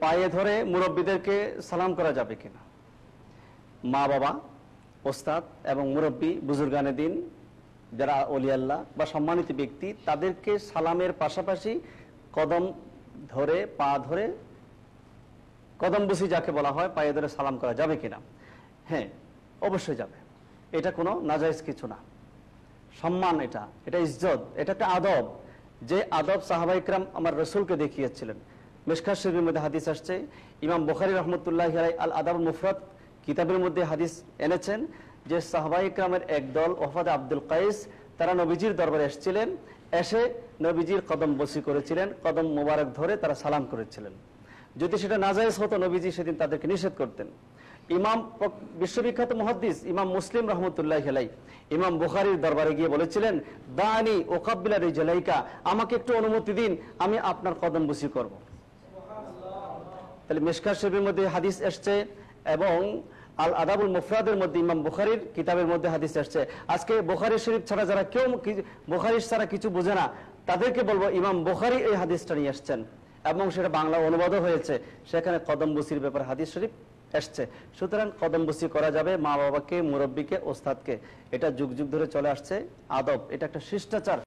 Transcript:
পায়ে ধরে মুরব্বীদেরকে সালাম করা যাবে কিনা? মা, বাবা, ওস্তাদ এবং মুরব্বী, বুজুর্গানে দিন, যারা অলিয়াল্লাহ বা সম্মানিত ব্যক্তি, তাদেরকে সালামের পাশাপাশি কদম ধরে, পা ধরে, কদম বুসি যাকে বলা হয়, পায়ে ধরে সালাম করা যাবে কিনা? হ্যাঁ অবশ্যই যাবে। এটা কোনো নাজাইজ কিছু না। সম্মান এটা এটা ইজ্জত, এটা একটা আদব। যে আদব সাহাবাইকরাম আমার রসুলকে দেখিয়েছিলেন মেশকার শরীফের মধ্যে হাদিস আসছে। ইমাম বখারি রহমতুল্লাহ আল আদাব মুফরত কিতাবের মধ্যে হাদিস এনেছেন যে সাহাবাইকরামের একদল ওফাদ আব্দুল কাইস, তারা নবীজির দরবারে এসেছিলেন। এসে নবীজির কদম বসি করেছিলেন, কদম মোবারক ধরে তারা সালাম করেছিলেন। যদি সেটা নাজায়েজ হতো, নবীজি সেদিন তাদেরকে নিষেধ করতেন। ইমাম বিশ্ববিখ্যাত মহাদ্দিস ইমাম মুসলিম রহমতুল্লাহ হেলাই ইমাম বুখারির দরবারে গিয়ে বলেছিলেন, দানি এই জেলাইকা আমাকে একটু অনুমতি দিন, আমি আপনার কদম বসি করব। তাহলে মিশকার শরীফের মধ্যে হাদিস এসছে এবং আল আদাবুল মুফরাদের মধ্যে ইমাম বুখারির কিতাবের মধ্যে হাদিস এসছে। আজকে বুখারি শরীফ ছাড়া যারা কেউ বুখারি ছাড়া কিছু বোঝে না, তাদেরকে বলব ইমাম বুখারি এই হাদিসটা নিয়ে এসছেন এবং সেটা বাংলা অনুবাদও হয়েছে। সেখানে কদম বসির ব্যাপারে হাদিস শরীফ এসছে। সুতরাং কদম বসি করা যাবে মা বাবাকে মুরব্বীকে, ওস্তাদকে। এটা যুগ যুগ ধরে চলে আসছে। আদব, এটা একটা শিষ্টাচার।